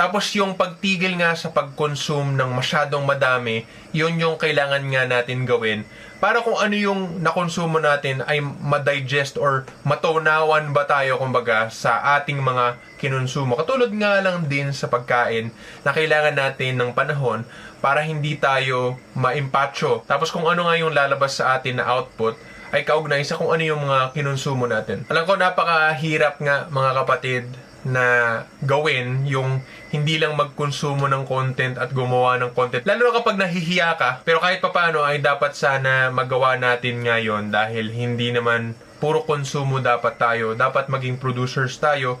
Tapos yung pagtigil nga sa pag-consume ng masyadong madami, yun yung kailangan nga natin gawin para kung ano yung nakonsumo natin ay ma-digest or matunawan ba tayo kumbaga sa ating mga kinonsumo. Katulad nga lang din sa pagkain na kailangan natin ng panahon para hindi tayo maimpacho. Tapos kung ano nga yung lalabas sa atin na output ay kaugnay sa kung ano yung mga kinonsumo natin. Alam ko napakahirap nga mga kapatid na gawin yung hindi lang magkonsumo ng content at gumawa ng content. Lalo na kapag nahihiya ka, pero kahit papano ay dapat sana magawa natin ngayon dahil hindi naman puro konsumo dapat tayo. Dapat maging producers tayo.